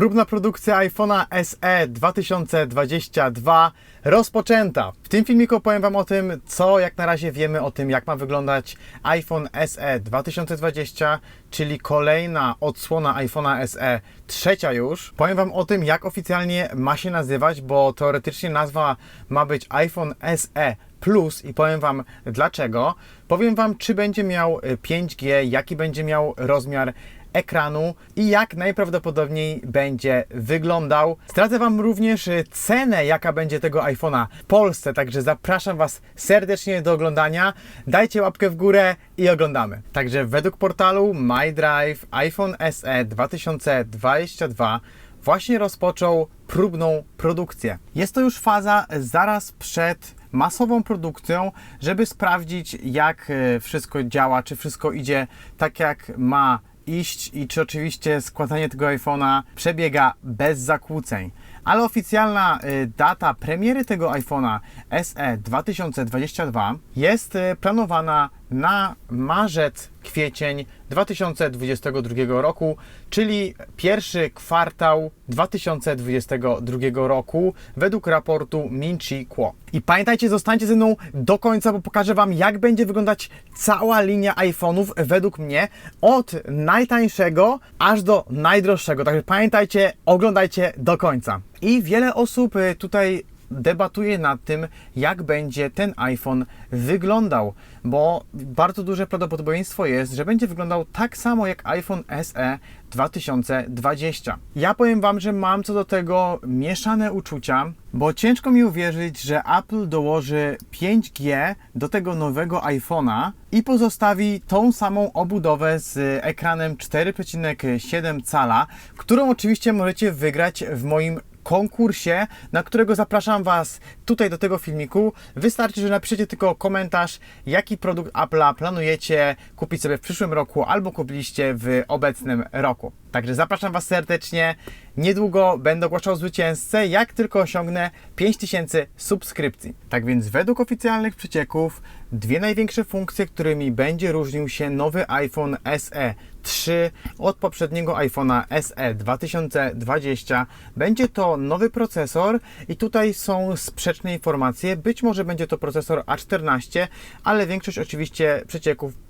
Próbna produkcja iPhone'a SE 2022 rozpoczęta. W tym filmiku opowiem Wam o tym, co jak na razie wiemy o tym, jak ma wyglądać iPhone SE 2020, czyli kolejna odsłona iPhone'a SE, trzecia już. Powiem Wam o tym, jak oficjalnie ma się nazywać, bo teoretycznie nazwa ma być iPhone SE Plus i powiem Wam dlaczego. Powiem Wam, czy będzie miał 5G, jaki będzie miał rozmiar ekranu i jak najprawdopodobniej będzie wyglądał. Zdradzę Wam również y, cenę, jaka będzie tego iPhone'a w Polsce, także zapraszam Was serdecznie do oglądania. Dajcie łapkę w górę i oglądamy. Także według portalu MyDrive iPhone SE 2022 właśnie rozpoczął próbną produkcję. Jest to już faza zaraz przed masową produkcją, żeby sprawdzić, jak y, wszystko działa, czy wszystko idzie tak, jak ma iść i czy oczywiście składanie tego iPhone'a przebiega bez zakłóceń. Ale oficjalna y, data premiery tego iPhone'a SE 2022 jest y, planowana na marzec, kwiecień 2022 roku, czyli pierwszy kwartał 2022 roku według raportu Minchi Kuo. I pamiętajcie, zostańcie ze mną do końca, bo pokażę Wam, jak będzie wyglądać cała linia iPhone'ów według mnie od najtańszego aż do najdroższego. Także pamiętajcie, oglądajcie do końca. I wiele osób y, tutaj debatuje nad tym, jak będzie ten iPhone wyglądał, bo bardzo duże prawdopodobieństwo jest, że będzie wyglądał tak samo jak iPhone SE 2020. Ja powiem Wam, że mam co do tego mieszane uczucia, bo ciężko mi uwierzyć, że Apple dołoży 5G do tego nowego iPhone'a i pozostawi tą samą obudowę z ekranem 4,7 cala, którą oczywiście możecie wygrać w moim konkursie, na którego zapraszam Was tutaj do tego filmiku. Wystarczy, że napiszecie tylko komentarz, jaki produkt Apple'a planujecie kupić sobie w przyszłym roku albo kupiliście w obecnym roku. Także zapraszam Was serdecznie. Niedługo będę ogłaszał zwycięzcę, jak tylko osiągnę 5000 subskrypcji. Tak więc według oficjalnych przecieków dwie największe funkcje, którymi będzie różnił się nowy iPhone SE 3 od poprzedniego iPhone'a SE 2020 będzie to nowy procesor i tutaj są sprzeczne informacje. Być może będzie to procesor A14, ale większość oczywiście przecieków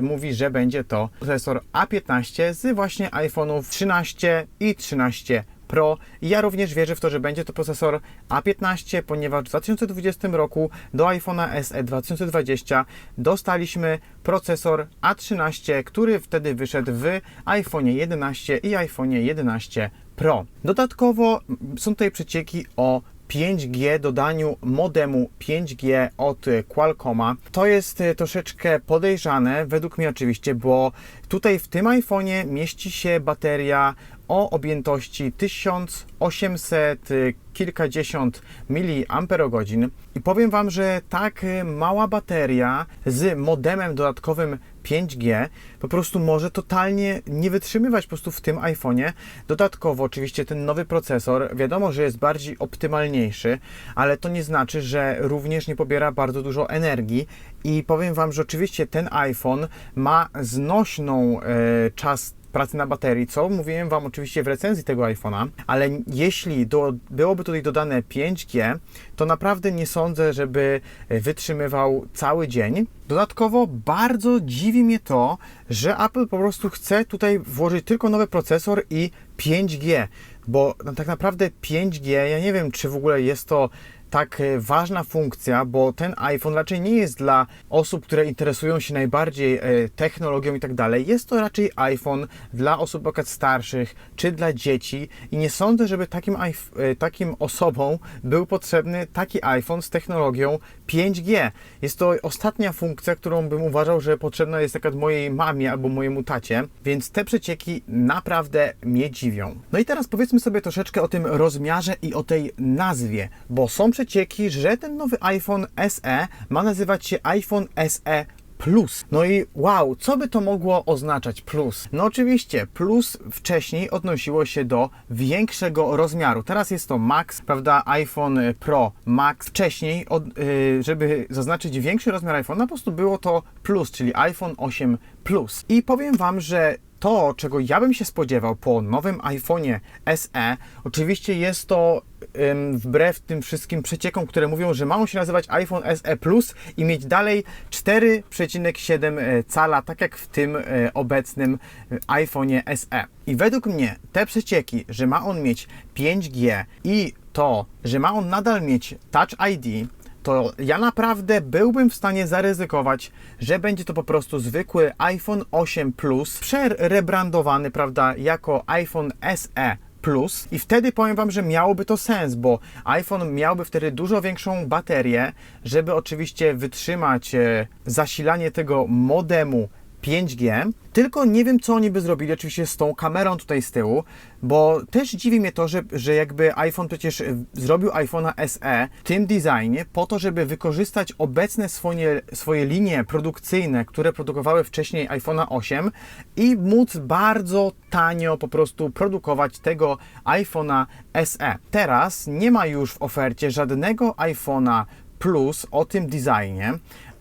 mówi, że będzie to procesor A15 z właśnie iPhone'ów 13 i 13 Pro. Ja również wierzę w to, że będzie to procesor A15, ponieważ w 2020 roku do iPhone'a SE 2020 dostaliśmy procesor A13, który wtedy wyszedł w iPhone 11 i iPhone 11 Pro. Dodatkowo są tutaj przecieki o 5G, dodaniu modemu 5G od Qualcomma. To jest e, troszeczkę podejrzane, według mnie oczywiście, bo tutaj w tym iPhone'ie mieści się bateria o objętości 1800 kilkadziesiąt miliamperogodzin i powiem Wam, że tak mała bateria z modemem dodatkowym 5G po prostu może totalnie nie wytrzymywać po prostu w tym iPhone'ie. Dodatkowo oczywiście ten nowy procesor, wiadomo, że jest bardziej optymalniejszy, ale to nie znaczy, że również nie pobiera bardzo dużo energii i powiem Wam, że oczywiście ten iPhone ma znośną e, czas pracy na baterii, co mówiłem Wam oczywiście w recenzji tego iPhone'a, ale jeśli do, byłoby tutaj dodane 5G, to naprawdę nie sądzę, żeby wytrzymywał cały dzień. Dodatkowo bardzo dziwi mnie to, że Apple po prostu chce tutaj włożyć tylko nowy procesor i 5G, bo no, tak naprawdę 5G, ja nie wiem, czy w ogóle jest to tak e, ważna funkcja, bo ten iPhone raczej nie jest dla osób, które interesują się najbardziej e, technologią i tak dalej. Jest to raczej iPhone dla osób okaz starszych czy dla dzieci i nie sądzę, żeby takim, e, takim osobom był potrzebny taki iPhone z technologią 5G. Jest to ostatnia funkcja, którą bym uważał, że potrzebna jest taka mojej mamie albo mojemu tacie, więc te przecieki naprawdę mnie dziwią. No i teraz powiedzmy sobie troszeczkę o tym rozmiarze i o tej nazwie, bo są przecieki przecieki, że ten nowy iPhone SE ma nazywać się iPhone SE Plus. No i wow, co by to mogło oznaczać plus? No oczywiście, plus wcześniej odnosiło się do większego rozmiaru. Teraz jest to Max, prawda? iPhone Pro Max. Wcześniej, od, yy, żeby zaznaczyć większy rozmiar iPhone, po prostu było to plus, czyli iPhone 8 Plus. I powiem Wam, że to, czego ja bym się spodziewał po nowym iPhone'ie SE, oczywiście jest to ym, wbrew tym wszystkim przeciekom, które mówią, że ma on się nazywać iPhone SE Plus i mieć dalej 4,7 e, cala, tak jak w tym e, obecnym e, iPhone'ie SE. I według mnie te przecieki, że ma on mieć 5G i to, że ma on nadal mieć Touch ID, to ja naprawdę byłbym w stanie zaryzykować, że będzie to po prostu zwykły iPhone 8 Plus, przerebrandowany, prawda, jako iPhone SE Plus. I wtedy powiem Wam, że miałoby to sens, bo iPhone miałby wtedy dużo większą baterię, żeby oczywiście wytrzymać e, zasilanie tego modemu 5G, tylko nie wiem, co oni by zrobili oczywiście z tą kamerą tutaj z tyłu, bo też dziwi mnie to, że, że jakby iPhone przecież zrobił iPhone'a SE w tym designie po to, żeby wykorzystać obecne swoje, swoje linie produkcyjne, które produkowały wcześniej iPhone'a 8 i móc bardzo tanio po prostu produkować tego iPhone'a SE. Teraz nie ma już w ofercie żadnego iPhone'a Plus o tym designie,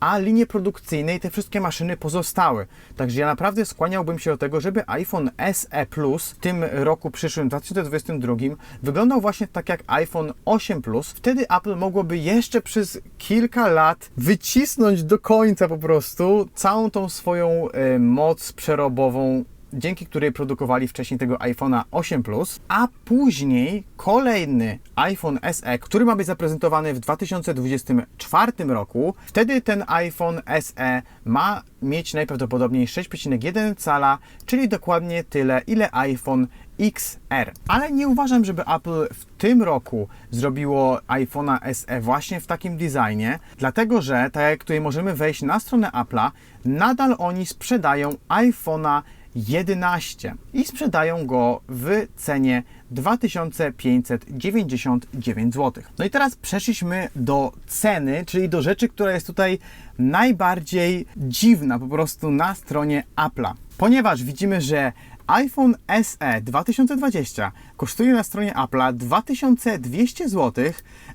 a linie produkcyjne i te wszystkie maszyny pozostały. Także ja naprawdę skłaniałbym się do tego, żeby iPhone SE Plus w tym roku przyszłym, 2022, wyglądał właśnie tak jak iPhone 8 Plus. Wtedy Apple mogłoby jeszcze przez kilka lat wycisnąć do końca po prostu całą tą swoją y, moc przerobową dzięki której produkowali wcześniej tego iPhone'a 8 Plus, a później kolejny iPhone SE, który ma być zaprezentowany w 2024 roku. Wtedy ten iPhone SE ma mieć najprawdopodobniej 6,1 cala, czyli dokładnie tyle, ile iPhone XR. Ale nie uważam, żeby Apple w tym roku zrobiło iPhone'a SE właśnie w takim designie, dlatego że, tak jak tutaj możemy wejść na stronę Apple'a, nadal oni sprzedają iPhone'a 11 i sprzedają go w cenie 2599 zł. No i teraz przeszliśmy do ceny, czyli do rzeczy, która jest tutaj najbardziej dziwna po prostu na stronie Apple'a. Ponieważ widzimy, że iPhone SE 2020 kosztuje na stronie Apple'a 2200 zł,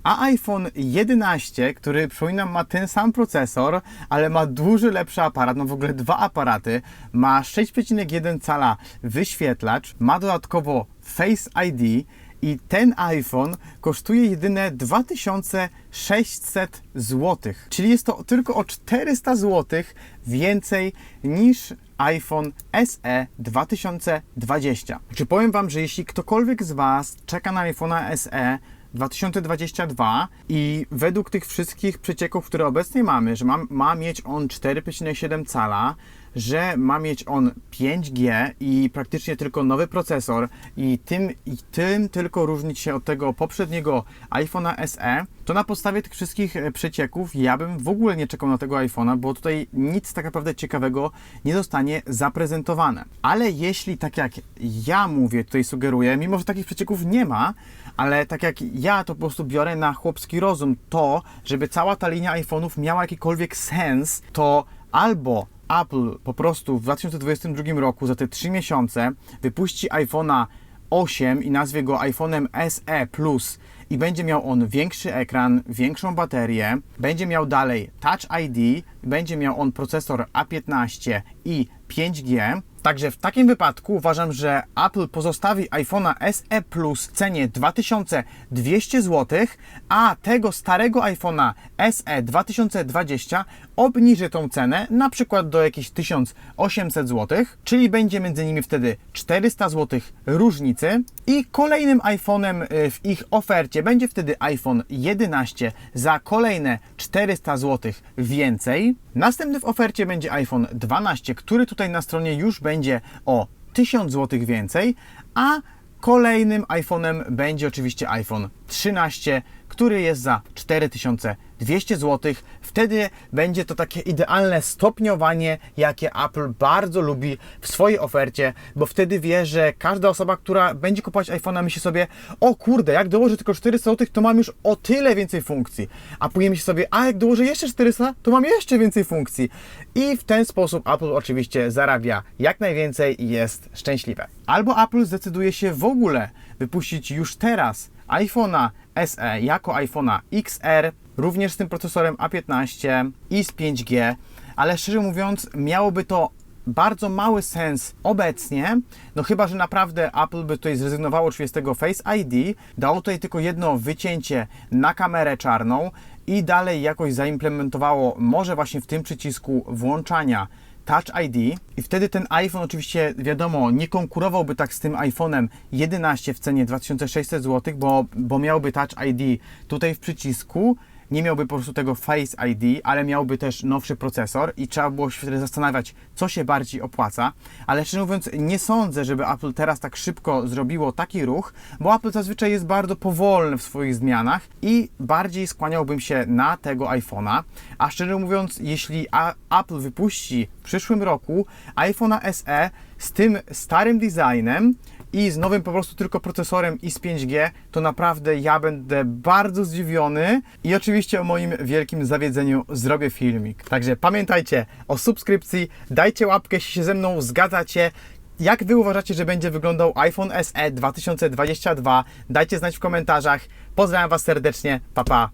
a iPhone 11, który przypominam ma ten sam procesor, ale ma dużo lepszy aparat, ma w ogóle dwa aparaty, ma 6,1 cala wyświetlacz, ma dodatkowo Face ID i ten iPhone kosztuje jedyne 2600 zł, czyli jest to tylko o 400 zł więcej niż iPhone SE 2020. Czy powiem Wam, że jeśli ktokolwiek z Was czeka na iPhone'a SE 2022 i według tych wszystkich przecieków, które obecnie mamy, że ma, ma mieć on 4,7 cala, że ma mieć on 5G i praktycznie tylko nowy procesor i tym, i tym tylko różnić się od tego poprzedniego iPhone'a SE, to na podstawie tych wszystkich e, przecieków ja bym w ogóle nie czekał na tego iPhone'a, bo tutaj nic tak naprawdę ciekawego nie zostanie zaprezentowane. Ale jeśli tak jak ja mówię, tutaj sugeruję, mimo że takich przecieków nie ma, ale tak jak ja to po prostu biorę na chłopski rozum, to żeby cała ta linia iPhone'ów miała jakikolwiek sens, to albo Apple po prostu w 2022 roku za te 3 miesiące wypuści iPhone'a 8 i nazwie go iPhone'em SE Plus i będzie miał on większy ekran, większą baterię, będzie miał dalej Touch ID, będzie miał on procesor A15 i 5G. Także w takim wypadku uważam, że Apple pozostawi iPhone'a SE Plus w cenie 2200 zł, a tego starego iPhone'a SE 2020 obniży tą cenę na przykład do jakichś 1800 zł, czyli będzie między nimi wtedy 400 zł różnicy i kolejnym iPhone'em y, w ich ofercie będzie wtedy iPhone 11 za kolejne 400 zł więcej. Następny w ofercie będzie iPhone 12, który tutaj na stronie już będzie o 1000 zł więcej, a kolejnym iPhone'em będzie oczywiście iPhone 13, który jest za 4200 zł. Wtedy będzie to takie idealne stopniowanie, jakie Apple bardzo lubi w swojej ofercie, bo wtedy wie, że każda osoba, która będzie kupować iPhone'a, myśli sobie, o kurde, jak dołożę tylko 400 zł, to mam już o tyle więcej funkcji. A później myśli sobie, a jak dołożę jeszcze 400, to mam jeszcze więcej funkcji. I w ten sposób Apple oczywiście zarabia jak najwięcej i jest szczęśliwe. Albo Apple zdecyduje się w ogóle wypuścić już teraz iPhone'a SE jako iPhone'a XR, również z tym procesorem A15 i z 5G, ale szczerze mówiąc, miałoby to bardzo mały sens obecnie, no chyba, że naprawdę Apple by tutaj zrezygnowało z tego Face ID, dało tutaj tylko jedno wycięcie na kamerę czarną i dalej jakoś zaimplementowało może właśnie w tym przycisku włączania Touch ID i wtedy ten iPhone oczywiście wiadomo nie konkurowałby tak z tym iPhone'em 11 w cenie 2600 zł, bo, bo miałby Touch ID tutaj w przycisku, nie miałby po prostu tego Face ID, ale miałby też nowszy procesor i trzeba było się wtedy zastanawiać, co się bardziej opłaca. Ale szczerze mówiąc, nie sądzę, żeby Apple teraz tak szybko zrobiło taki ruch, bo Apple zazwyczaj jest bardzo powolny w swoich zmianach i bardziej skłaniałbym się na tego iPhone'a. A szczerze mówiąc, jeśli Apple wypuści w przyszłym roku iPhone'a SE z tym starym designem, i z nowym po prostu tylko procesorem i z 5G, to naprawdę ja będę bardzo zdziwiony i oczywiście o moim wielkim zawiedzeniu zrobię filmik. Także pamiętajcie o subskrypcji, dajcie łapkę, jeśli się ze mną zgadzacie. Jak Wy uważacie, że będzie wyglądał iPhone SE 2022? Dajcie znać w komentarzach. Pozdrawiam Was serdecznie, pa pa!